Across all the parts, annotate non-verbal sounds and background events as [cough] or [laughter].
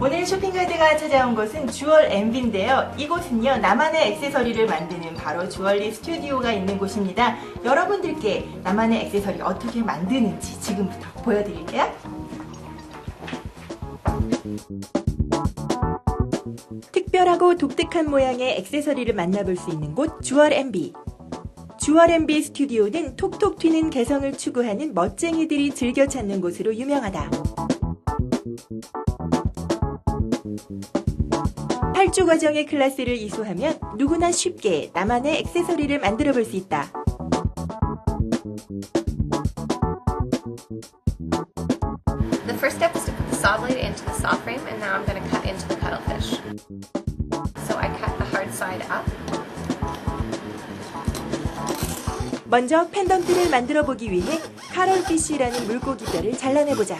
오늘 쇼핑가이드가 찾아온 곳은 주얼 MB인데요. 이곳은요, 나만의 액세서리를 만드는 바로 주얼리 스튜디오가 있는 곳입니다. 여러분들께 나만의 액세서리 어떻게 만드는지 지금부터 보여드릴게요. 특별하고 독특한 모양의 액세서리를 만나볼 수 있는 곳 주얼 MB. 주얼 MB 스튜디오는 톡톡 튀는 개성을 추구하는 멋쟁이들이 즐겨 찾는 곳으로 유명하다. 8주 과정의 클래스를 이수하면 누구나 쉽게 나만의 액세서리를 만들어 볼 수 있다. 먼저 펜던트를 만들어 보기 위해 카롤피쉬라는 물고기 뼈를 잘라내보자.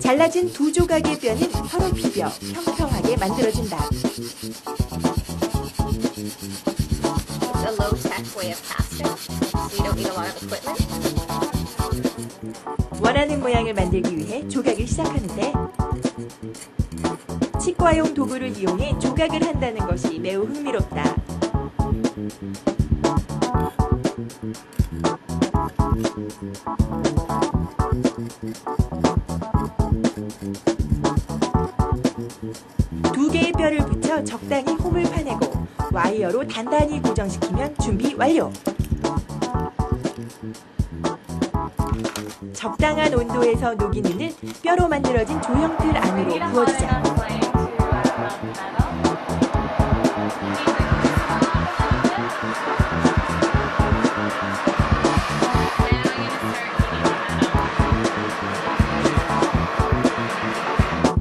잘라진 두 조각의 뼈는 서로 비벼 평평하게 만들어준다. A low-tech way of casting, so don't need a lot of equipment. 원하는 모양을 만들기 위해 조각을 시작하는데 치과용 도구를 이용해 조각을 한다는 것이 매우 흥미롭다. 두 개의 뼈를 붙여 적당히 홈을 파내고 와이어로 단단히 고정시키면 준비 완료. 적당한 온도에서 눈을 뼈로 만들어진 조형틀 안으로 부어주자.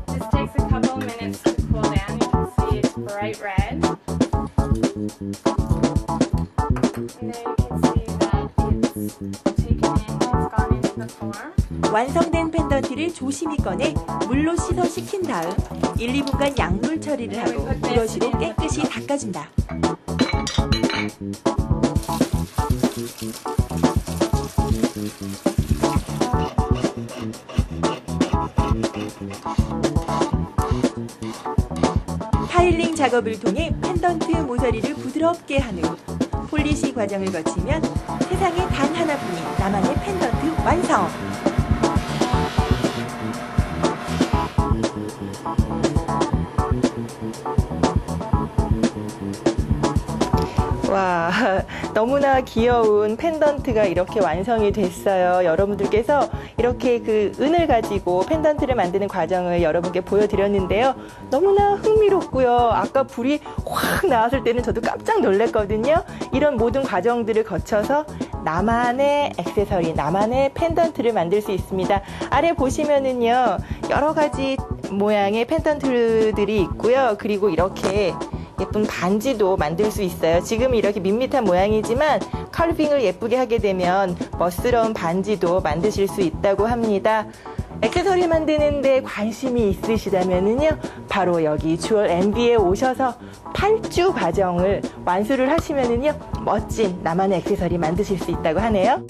This takes 완성된 펜던트를 조심히 꺼내 물로 씻어 식힌 다음 1, 2분간 약물 처리를 하고 브러쉬로 깨끗이 닦아준다. 파일링 작업을 통해 펜던트 모서리를 부드럽게 한 후 폴리시 과정을 거치면 세상에 단 하나뿐인 나만의 펜던트 완성! [laughs] 너무나 귀여운 펜던트가 이렇게 완성이 됐어요. 여러분들께서 이렇게 그 은을 가지고 펜던트를 만드는 과정을 여러분께 보여드렸는데요. 너무나 흥미롭고요. 아까 불이 확 나왔을 때는 저도 깜짝 놀랐거든요. 이런 모든 과정들을 거쳐서 나만의 액세서리, 나만의 펜던트를 만들 수 있습니다. 아래 보시면은요, 여러 가지 모양의 펜던트들이 있고요. 그리고 이렇게 예쁜 반지도 만들 수 있어요. 지금 이렇게 밋밋한 모양이지만 컬빙을 예쁘게 하게 되면 멋스러운 반지도 만드실 수 있다고 합니다. 액세서리 만드는데 관심이 있으시다면요 바로 여기 주얼 MB에 오셔서 8주 과정을 완수를 하시면은요, 멋진 나만의 액세서리 만드실 수 있다고 하네요.